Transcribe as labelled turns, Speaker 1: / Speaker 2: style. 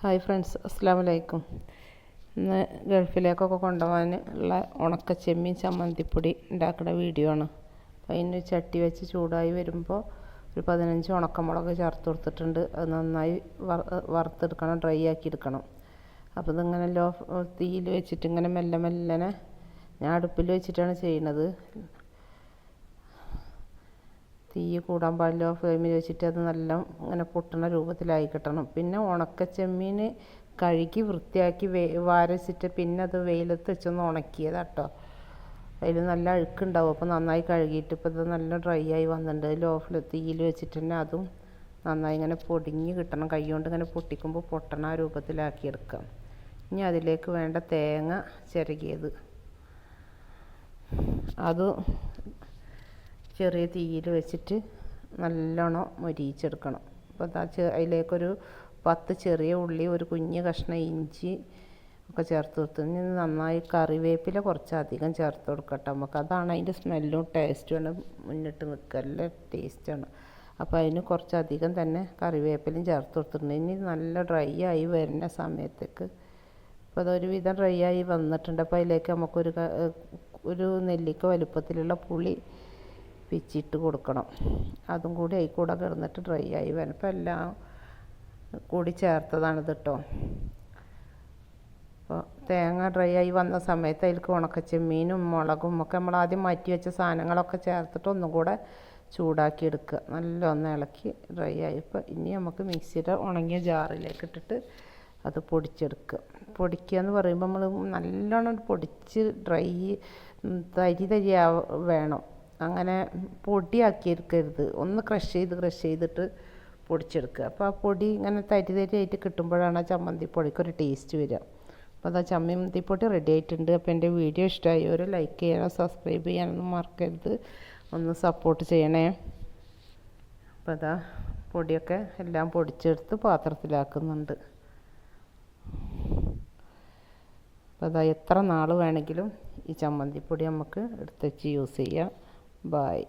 Speaker 1: Hi friends അസ്സാം വലൈക്കും ഇന്ന് ഗൾഫിലേക്കൊക്കെ കൊണ്ടുപോകാൻ ഉള്ള ഉണക്ക ചെമ്മീൻ ചമ്മന്തിപ്പൊടി ഉണ്ടാക്കുന്ന വീഡിയോ ആണ്. അപ്പോൾ അതിന് ചട്ടി വെച്ച് ചൂടായി വരുമ്പോൾ ഒരു പതിനഞ്ച് ഉണക്കമുളക് ചേർത്ത് കൊടുത്തിട്ടുണ്ട്. അത് നന്നായി വറുത്തെടുക്കണം ഡ്രൈ ആക്കി എടുക്കണം. അപ്പോൾ ഇതിങ്ങനെ ലോ തീയിൽ വെച്ചിട്ട് ഇങ്ങനെ മെല്ലെ മെല്ലനെ ഞാൻ അടുപ്പിൽ വെച്ചിട്ടാണ് ചെയ്യുന്നത്. തീ കൂടാൻ പാടില്ല ഫ്ലെയിമിൽ വെച്ചിട്ട് അത് നല്ല ഇങ്ങനെ പൊട്ടുന്ന രൂപത്തിലായി കിട്ടണം. പിന്നെ ഉണക്ക ചെമ്മീൻ കഴുകി വൃത്തിയാക്കി വേ വാരച്ചിട്ട് പിന്നെ അത് വെയിലത്ത് വെച്ചൊന്ന് ഉണക്കിയതാട്ടോ. അതിൽ നല്ല അഴുക്കുണ്ടാവും. അപ്പോൾ നന്നായി കഴുകിയിട്ട് ഇപ്പോൾ ഇത് നല്ല ഡ്രൈ ആയി വന്നിട്ടുണ്ട്. ലോ ഫ്ലെ തീയിൽ വെച്ചിട്ട് തന്നെ അതും നന്നായി ഇങ്ങനെ പൊടിഞ്ഞ് കിട്ടണം. കൈ കൊണ്ട് ഇങ്ങനെ പൊട്ടിക്കുമ്പോൾ പൊട്ടണ ആ രൂപത്തിലാക്കിയെടുക്കാം ഇനി അതിലേക്ക് വേണ്ട തേങ്ങ ചിരകിയത്. അത് ചെറിയ തീയിൽ വെച്ചിട്ട് നല്ലോണം മൊരിയിച്ചെടുക്കണം. അപ്പോൾ അതാ അതിലേക്കൊരു പത്ത് ചെറിയ ഉള്ളി ഒരു കുഞ്ഞ് കഷ്ണം ഇഞ്ചി ഒക്കെ ചേർത്ത് കൊടുത്തു ഇനി നന്നായി കറിവേപ്പില കുറച്ച് അധികം ചേർത്ത് കൊടുക്കട്ടെ നമുക്ക്. അതാണ് അതിന്റെ സ്മെല്ലും ടേസ്റ്റും ആണ് മുന്നിട്ട് നിൽക്കല്ല ടേസ്റ്റാണ് അപ്പോൾ അതിന് കുറച്ചധികം തന്നെ കറിവേപ്പിലയും ചേർത്ത് കൊടുത്തിട്ടുണ്ട്. ഇനി നല്ല ഡ്രൈ ആയി വരുന്ന സമയത്തേക്ക് അപ്പോൾ അതൊരുവിധം ഡ്രൈ ആയി വന്നിട്ടുണ്ട്. അപ്പോൾ അതിലേക്ക് നമുക്കൊരു ഒരു നെല്ലിക്ക വലുപ്പത്തിലുള്ള പുളി പിച്ചിട്ട് കൊടുക്കണം. അതും കൂടി അതിൽ കൂടെ കിടന്നിട്ട് ഡ്രൈ ആയി വരണം. അപ്പോൾ എല്ലാം കൂടി ചേർത്തതാണ് കേട്ടോ അപ്പോൾ തേങ്ങ ഡ്രൈ ആയി വന്ന സമയത്ത് അതിലേക്ക് ഉണക്കച്ചെമ്മീനും മുളകും ഒക്കെ നമ്മൾ ആദ്യം മാറ്റി വെച്ച സാധനങ്ങളൊക്കെ ചേർത്തിട്ട് ഒന്നും കൂടെ ചൂടാക്കി എടുക്കുക. നല്ല ഒന്ന് ഇളക്കി ഡ്രൈ ആയി. ഇപ്പോൾ ഇനി നമുക്ക് മിക്സിയുടെ ഉണങ്ങിയ ജാറിലേക്ക് ഇട്ടിട്ട് അത് പൊടിച്ചെടുക്കുക. പൊടിക്കുക എന്ന് പറയുമ്പോൾ നമ്മൾ നല്ലോണം പൊടിച്ച് ഡ്രൈ തരി തരിയാ വേണം. അങ്ങനെ പൊടിയാക്കി എടുക്കരുത് ഒന്ന് ക്രഷ് ചെയ്ത് ക്രഷ് ചെയ്തിട്ട് പൊടിച്ചെടുക്കുക. അപ്പോൾ ആ പൊടി ഇങ്ങനെ തരി തരി ആയിട്ട് കിട്ടുമ്പോഴാണ് ആ ചമ്മന്തി പൊടിക്കൊരു ടേസ്റ്റ് വരിക. അപ്പോൾ അതാ ചമ്മന്തിപ്പൊടി റെഡി ആയിട്ടുണ്ട്. അപ്പോൾ എന്റെ വീഡിയോ ഇഷ്ടമായി ഒരു ലൈക്ക് ചെയ്യണം സബ്സ്ക്രൈബ് ചെയ്യാനൊന്നും മറക്കരുത്. ഒന്ന് സപ്പോർട്ട് ചെയ്യണേ. അപ്പോൾ അതാ പൊടിയൊക്കെ എല്ലാം പൊടിച്ചെടുത്ത് പാത്രത്തിലാക്കുന്നുണ്ട്. അപ്പോൾ അതാ എത്ര നാൾ വേണമെങ്കിലും ഈ ചമ്മന്തിപ്പൊടി നമുക്ക് എടുത്ത് വെച്ച് യൂസ് ചെയ്യാം. Bye.